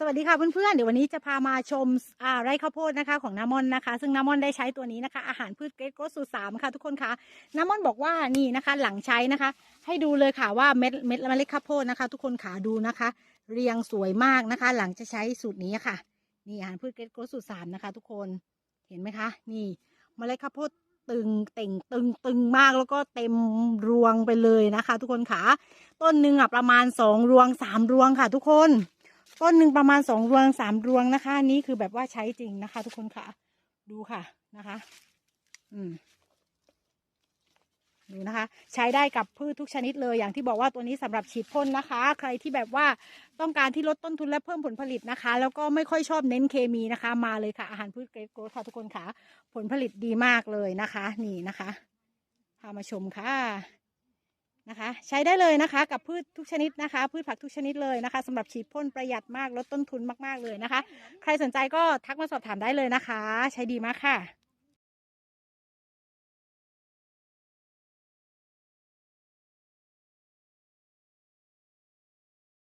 สวัสดีค่ะเพื่อนๆ เดี๋ยววันนี้จะพามาชมไร่ข้าวโพดนะคะของน้ำมอนนะคะ ซึ่งน้ำมอนได้ใช้ตัวนี้นะคะ อาหารพืชเกรดโกสูตรสามค่ะทุกคนคะน้ำมอนบอกว่านี่นะคะหลังใช้นะคะ ให้ดูเลยค่ะว่าเม็ดเม็ดเมล็ดข้าวโพดนะคะ ทุกคนขาดูนะคะ เรียงสวยมากนะคะ หลังจะใช้สูตรนี้ค่ะ นี่อาหารพืชเกรดโกสูตรสามนะคะ ทุกคนเห็นไหมคะ นี่เมล็ดข้าวโพดตึงเต่งตึงตึงมากแล้วก็เต็มรวงไปเลยนะคะ ทุกคนขาต้นหนึ่งอะประมาณสองรวงสามรวงค่ะ ทุกคน ต้นหนึ่งประมาณสองรวงสามรวงนะคะนี้คือแบบว่าใช้จริงนะคะ ทุกคนค่ะ ดูค่ะนะคะ อืมดูนะคะ ใช้ได้กับพืชทุกชนิดเลยอย่างที่บอกว่าตัวนี้สำหรับฉีดพ่นนะคะ ใครที่แบบว่าต้องการที่ลดต้นทุนและเพิ่มผลผลิตนะคะ แล้วก็ไม่ค่อยชอบเน้นเคมีนะคะ มาเลยค่ะ อาหารพืชเกรดโกรทค่ะทุกคนค่ะ ผลผลิตดีมากเลยนะคะ นี่นะคะพามาชมค่ะ นะคะ ใช้ได้เลยนะคะ กับพืชทุกชนิดนะคะ พืชผักทุกชนิดเลยนะคะสำหรับฉีดพ่นประหยัดมากลดต้นทุนมากๆเลยนะคะ ใครสนใจก็ทักมาสอบถามได้เลยนะคะ ใช้ดีมากค่ะ